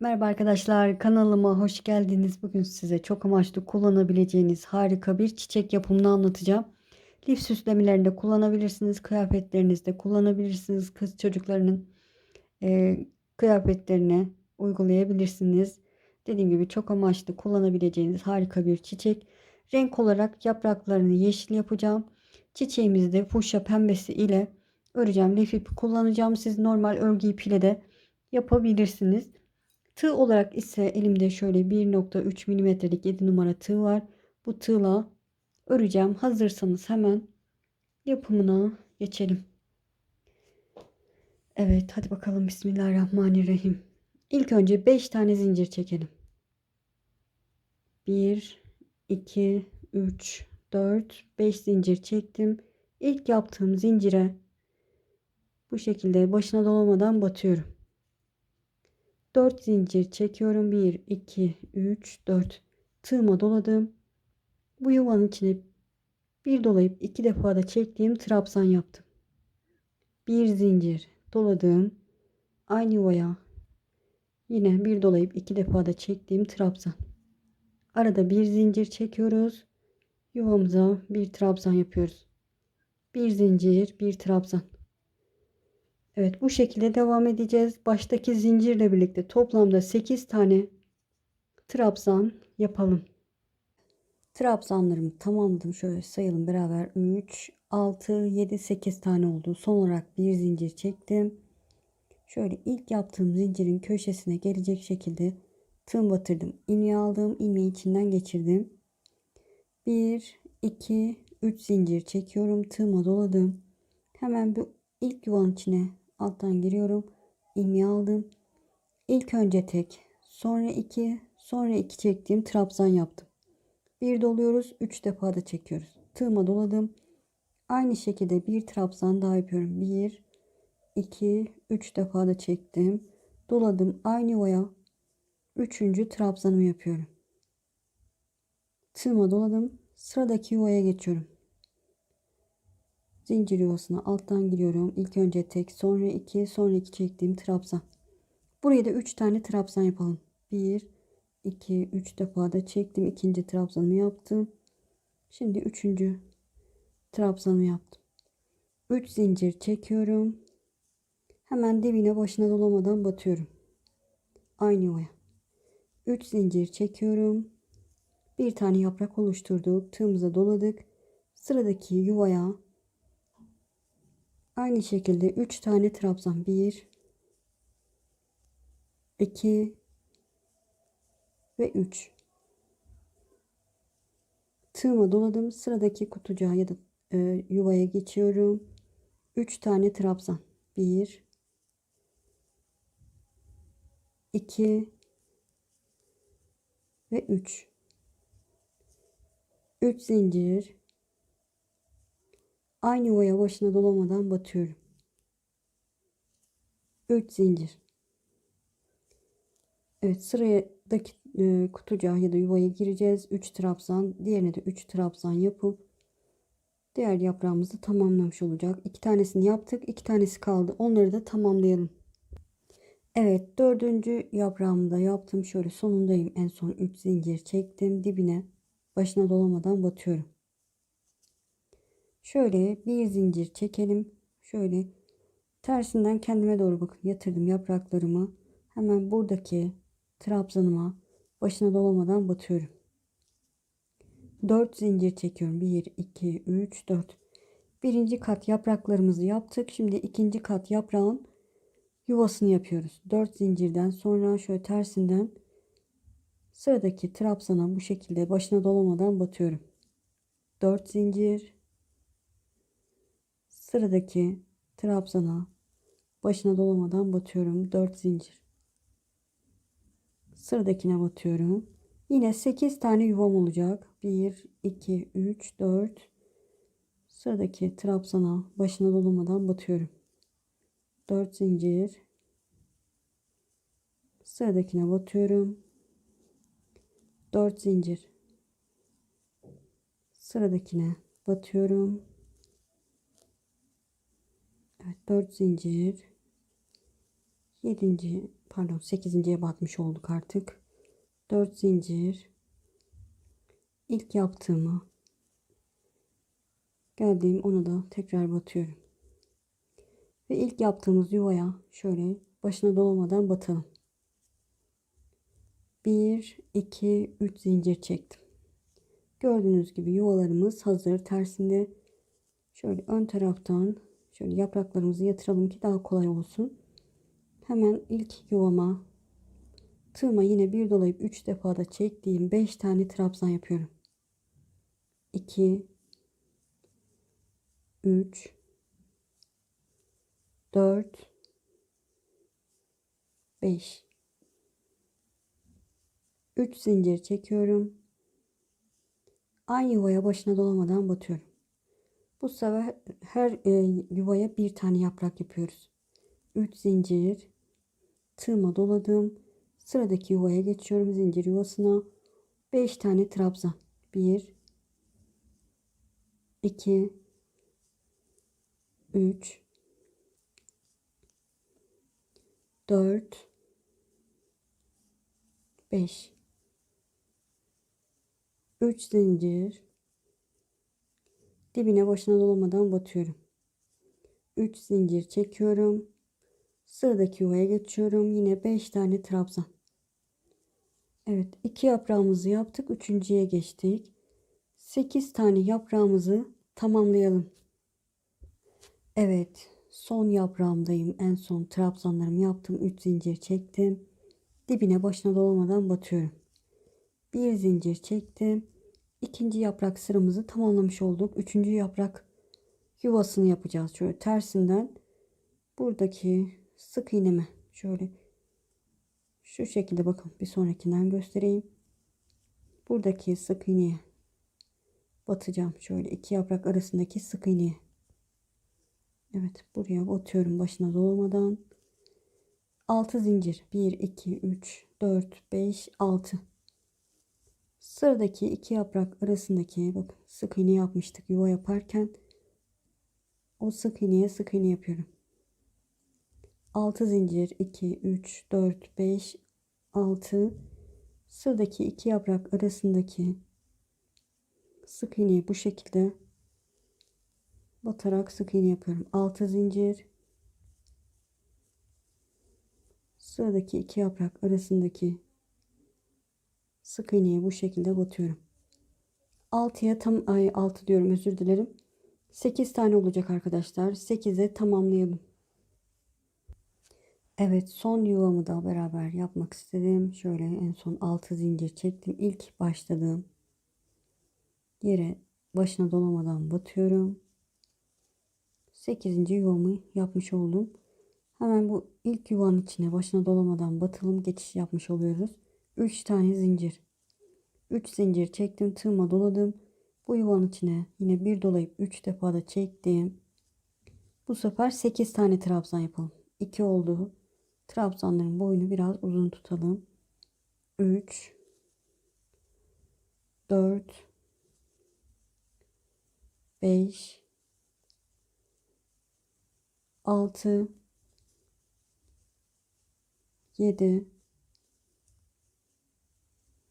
Merhaba arkadaşlar, kanalıma hoş geldiniz. Bugün size çok amaçlı kullanabileceğiniz harika bir çiçek yapımını anlatacağım. Lif süslemelerinde kullanabilirsiniz, kıyafetlerinizde kullanabilirsiniz. Kız çocuklarının e, kıyafetlerine uygulayabilirsiniz. Dediğim gibi çok amaçlı kullanabileceğiniz harika bir çiçek. Renk olarak yapraklarını yeşil yapacağım. Çiçeğimizi de fuşya pembesi ile öreceğim. Lif ipi kullanacağım. Siz normal örgü ipiyle de yapabilirsiniz. Tığ olarak ise elimde şöyle 1.3 milimetrelik 7 numara tığ var. Bu tığla öreceğim. Hazırsanız hemen yapımına geçelim. Evet hadi bakalım Bismillahirrahmanirrahim. İlk önce 5 tane zincir çekelim. 1, 2, 3, 4, 5 zincir çektim. İlk yaptığım zincire bu şekilde başına dolamadan batıyorum. 4 zincir çekiyorum. 1, 2, 3, 4. Tığıma doladım. Bu yuvanın içine bir dolayıp iki defa da çektiğim trabzan yaptım. Bir zincir doladım. Aynı yuvaya yine bir dolayıp iki defa da çektiğim trabzan. Arada bir zincir çekiyoruz. Yuvamıza bir trabzan yapıyoruz. Bir zincir, bir trabzan. Evet bu şekilde devam edeceğiz. Baştaki zincirle birlikte toplamda 8 tane trabzan yapalım. Trabzanlarımı tamamladım. Şöyle sayalım beraber. 3, 6, 7, 8 tane oldu. Son olarak bir zincir çektim. Şöyle ilk yaptığım zincirin köşesine gelecek şekilde tığım batırdım. İlmeği aldım. ilmeği içinden geçirdim. 1, 2, 3 zincir çekiyorum. Tığıma doladım. Hemen bir ilk yuvanın içine alttan giriyorum. ilmeği aldım. İlk önce tek, sonra iki, sonra iki çektiğim trabzan yaptım. Bir doluyoruz, üç defa da çekiyoruz. Tığıma doladım. Aynı şekilde bir trabzan daha yapıyorum. Bir, iki, üç defa da çektim. Doladım aynı yuvaya. Üçüncü trabzanımı yapıyorum. Tığıma doladım. Sıradaki yuvaya geçiyorum. Zincir yuvasına alttan giriyorum. İlk önce tek, sonra iki, sonra iki çektiğim trabzan. Buraya da üç tane trabzan yapalım. Bir, iki, üç defa da çektim. ikinci trabzanımı yaptım. Şimdi üçüncü trabzanımı yaptım. Üç zincir çekiyorum. Hemen dibine başına dolamadan batıyorum. Aynı yuvaya. Üç zincir çekiyorum. Bir tane yaprak oluşturduk. Tığımıza doladık. Sıradaki yuvaya Aynı şekilde 3 tane trabzan. 1 2 ve 3. Tığıma doladım. Sıradaki kutucuğa ya da e, yuvaya geçiyorum. 3 tane trabzan. 1 2 ve 3. 3 zincir Aynı yuvaya başına dolamadan batıyorum. 3 zincir. Evet sıradaki e, kutucuğa ya da yuvaya gireceğiz. 3 trabzan, diğerine de 3 trabzan yapıp diğer yaprağımızı tamamlamış olacak. İki tanesini yaptık, iki tanesi kaldı. Onları da tamamlayalım. Evet, dördüncü yaprağımı da yaptım. Şöyle sonundayım. En son 3 zincir çektim. Dibine başına dolamadan batıyorum. Şöyle bir zincir çekelim. Şöyle tersinden kendime doğru bakın yatırdım yapraklarımı. Hemen buradaki trabzanıma başına dolamadan batıyorum. 4 zincir çekiyorum. 1, 2, 3, 4. Birinci kat yapraklarımızı yaptık. Şimdi ikinci kat yaprağın yuvasını yapıyoruz. 4 zincirden sonra şöyle tersinden sıradaki trabzana bu şekilde başına dolamadan batıyorum. 4 zincir Sıradaki trabzana başına dolamadan batıyorum. 4 zincir. Sıradakine batıyorum. Yine 8 tane yuvam olacak. 1, 2, 3, 4. Sıradaki trabzana başına dolamadan batıyorum. 4 zincir. Sıradakine batıyorum. 4 zincir. Sıradakine batıyorum. Evet 4 zincir. 7. pardon 8.ye batmış olduk artık. 4 zincir. İlk yaptığımı geldiğim ona da tekrar batıyorum. Ve ilk yaptığımız yuvaya şöyle başına dolamadan batalım. 1 2 3 zincir çektim. Gördüğünüz gibi yuvalarımız hazır. Tersinde şöyle ön taraftan şöyle yapraklarımızı yatıralım ki daha kolay olsun. Hemen ilk yuvama tığıma yine bir dolayıp 3 defada çektiğim 5 tane trabzan yapıyorum. 2 3 4 5 3 zincir çekiyorum. Aynı yuvaya başına dolamadan batıyorum. Bu sefer her e, yuvaya bir tane yaprak yapıyoruz. 3 zincir tığıma doladım. Sıradaki yuvaya geçiyorum zincir yuvasına. 5 tane trabzan. 1 2 3 4 5 3 zincir dibine başına dolamadan batıyorum. 3 zincir çekiyorum. Sıradaki yuvaya geçiyorum. Yine 5 tane trabzan. Evet iki yaprağımızı yaptık. Üçüncüye geçtik. 8 tane yaprağımızı tamamlayalım. Evet son yaprağımdayım. En son trabzanlarımı yaptım. 3 zincir çektim. Dibine başına dolamadan batıyorum. Bir zincir çektim ikinci yaprak sıramızı tamamlamış olduk. Üçüncü yaprak yuvasını yapacağız. Şöyle tersinden buradaki sık iğnemi şöyle şu şekilde bakın bir sonrakinden göstereyim. Buradaki sık iğneye batacağım. Şöyle iki yaprak arasındaki sık iğneye. Evet buraya batıyorum başına dolmadan. 6 zincir. 1 2 3 4 5 6 sıradaki iki yaprak arasındaki bakın sık iğne yapmıştık yuva yaparken. O sık iğneye sık iğne yapıyorum. 6 zincir 2 3 4 5 6 sıradaki iki yaprak arasındaki sık iğneyi bu şekilde batarak sık iğne yapıyorum. 6 zincir. Sıradaki iki yaprak arasındaki sık iğneyi bu şekilde batıyorum. 6'ya tam ay 6 diyorum özür dilerim. 8 tane olacak arkadaşlar. 8'e tamamlayalım. Evet son yuvamı da beraber yapmak istedim. Şöyle en son 6 zincir çektim. İlk başladığım yere başına dolamadan batıyorum. 8. yuvamı yapmış oldum. Hemen bu ilk yuvanın içine başına dolamadan batılım geçiş yapmış oluyoruz 3 tane zincir. 3 zincir çektim tığıma doladım. Bu yuvanın içine yine bir dolayıp 3 defa da çektim. Bu sefer 8 tane trabzan yapalım. 2 oldu. Trabzanların boyunu biraz uzun tutalım. 3 4 5 6 7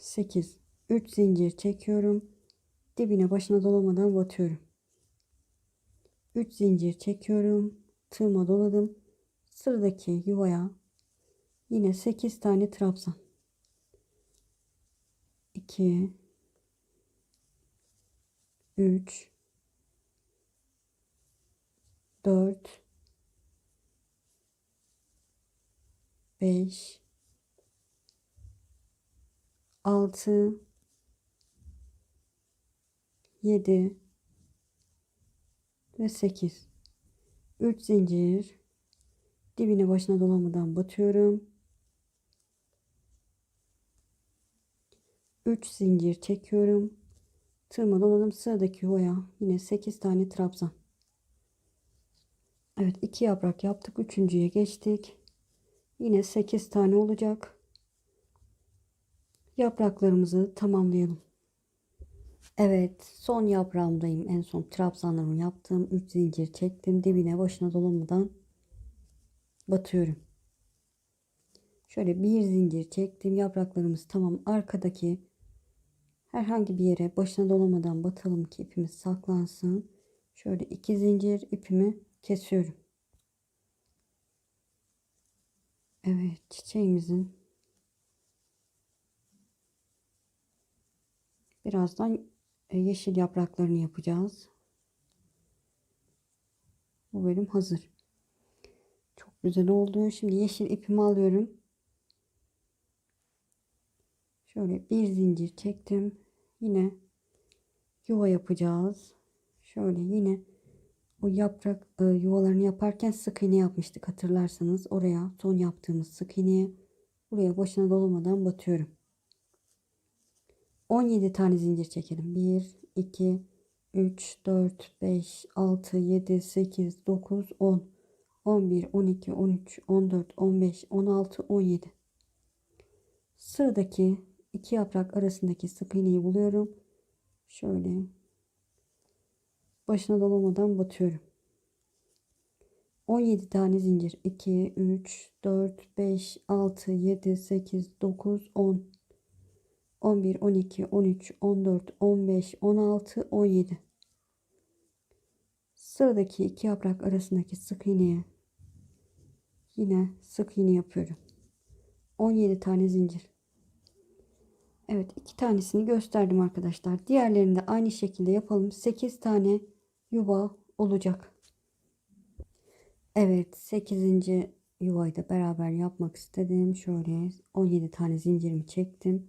8 3 zincir çekiyorum. Dibine başına dolamadan batıyorum. 3 zincir çekiyorum. Tığıma doladım. Sıradaki yuvaya yine 8 tane trabzan. 2 3 4 5 6 7 ve 8 3 zincir. Dibine başına dolamadan batıyorum. 3 zincir çekiyorum. Tığıma doladım. Sıradaki yuvaya yine 8 tane trabzan. Evet iki yaprak yaptık. Üçüncüye geçtik. Yine 8 tane olacak yapraklarımızı tamamlayalım Evet son yaprağımdayım en son trabzanlarımı yaptım 3 zincir çektim dibine başına dolamadan batıyorum Şöyle bir zincir çektim. Yapraklarımız tamam. Arkadaki herhangi bir yere başına dolamadan batalım ki ipimiz saklansın. Şöyle iki zincir ipimi kesiyorum. Evet çiçeğimizin birazdan e, yeşil yapraklarını yapacağız. Bu bölüm hazır. Çok güzel oldu. Şimdi yeşil ipimi alıyorum. Şöyle bir zincir çektim. Yine yuva yapacağız. Şöyle yine o yaprak e, yuvalarını yaparken sık iğne yapmıştık hatırlarsanız. Oraya son yaptığımız sık iğneye buraya başına dolamadan batıyorum. 17 tane zincir çekelim. 1, 2, 3, 4, 5, 6, 7, 8, 9, 10, 11, 12, 13, 14, 15, 16, 17. Sıradaki iki yaprak arasındaki sık iğneyi buluyorum. Şöyle başına dolamadan batıyorum. 17 tane zincir 2 3 4 5 6 7 8 9 10 11 12 13 14 15 16 17 sıradaki iki yaprak arasındaki sık iğneye yine sık iğne yapıyorum 17 tane zincir Evet iki tanesini gösterdim arkadaşlar diğerlerini de aynı şekilde yapalım 8 tane yuva olacak Evet 8. yuvayı da beraber yapmak istedim. Şöyle 17 tane zincirimi çektim.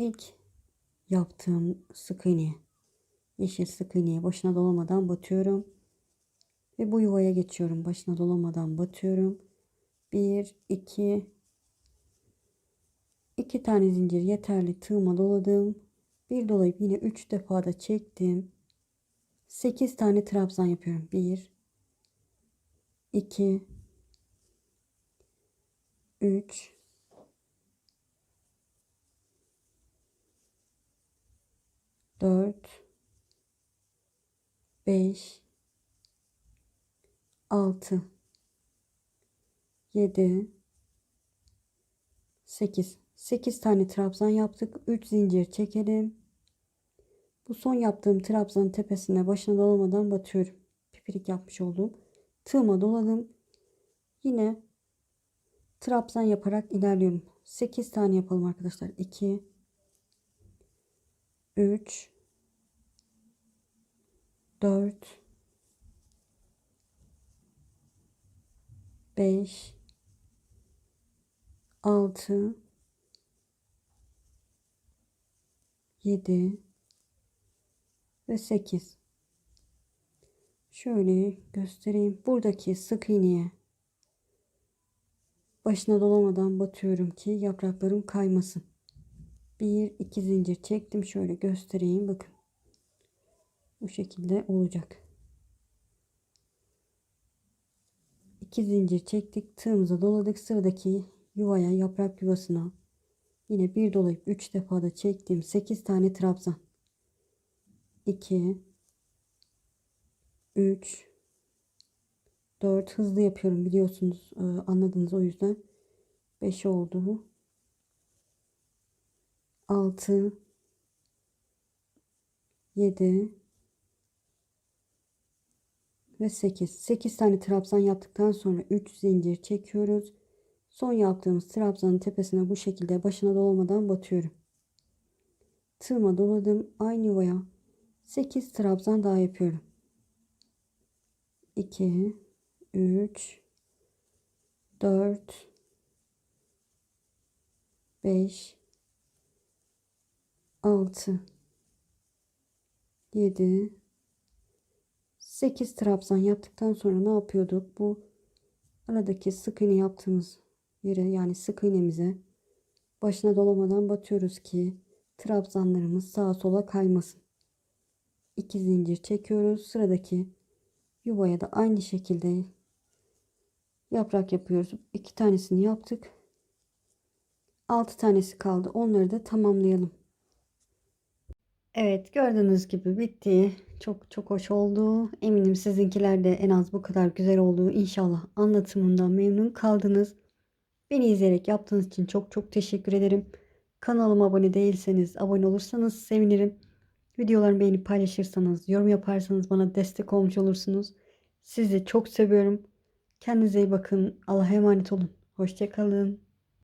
İlk yaptığım sık iğneye yeşil sık iğneye başına dolamadan batıyorum. Ve bu yuvaya geçiyorum. Başına dolamadan batıyorum. 1 2 2 tane zincir yeterli tığıma doladım. Bir dolayıp yine 3 defa da çektim. 8 tane trabzan yapıyorum. 1 2 3 4 5 6 7 8 8 tane trabzan yaptık. 3 zincir çekelim. Bu son yaptığım trabzanın tepesine başına dolamadan batıyorum. Pipirik yapmış olduğum tığıma doladım. Yine trabzan yaparak ilerliyorum. 8 tane yapalım arkadaşlar. 2 3 4 5 6 7 ve 8 şöyle göstereyim. Buradaki sık iğneye başına dolamadan batıyorum ki yapraklarım kaymasın bir iki zincir çektim şöyle göstereyim bakın bu şekilde olacak. 2 zincir çektik. Tığımıza doladık. Sıradaki yuvaya yaprak yuvasına yine bir dolayıp 3 defa da çektim. 8 tane trabzan. 2 3 4 hızlı yapıyorum biliyorsunuz. Ee, anladınız o yüzden. 5 oldu. 6 7 ve 8. 8 tane trabzan yaptıktan sonra 3 zincir çekiyoruz. Son yaptığımız trabzanın tepesine bu şekilde başına dolamadan batıyorum. Tığıma doladım. Aynı yuvaya 8 trabzan daha yapıyorum. 2 3 4 5 6 7 8 trabzan yaptıktan sonra ne yapıyorduk? Bu aradaki sık iğne yaptığımız yere yani sık iğnemize başına dolamadan batıyoruz ki trabzanlarımız sağa sola kaymasın. 2 zincir çekiyoruz. Sıradaki yuvaya da aynı şekilde yaprak yapıyoruz. 2 tanesini yaptık. 6 tanesi kaldı. Onları da tamamlayalım. Evet gördüğünüz gibi bitti. Çok çok hoş oldu. Eminim sizinkiler de en az bu kadar güzel oldu. İnşallah anlatımından memnun kaldınız. Beni izleyerek yaptığınız için çok çok teşekkür ederim. Kanalıma abone değilseniz abone olursanız sevinirim. Videolarımı beğenip paylaşırsanız, yorum yaparsanız bana destek olmuş olursunuz. Sizi çok seviyorum. Kendinize iyi bakın. Allah'a emanet olun. Hoşçakalın.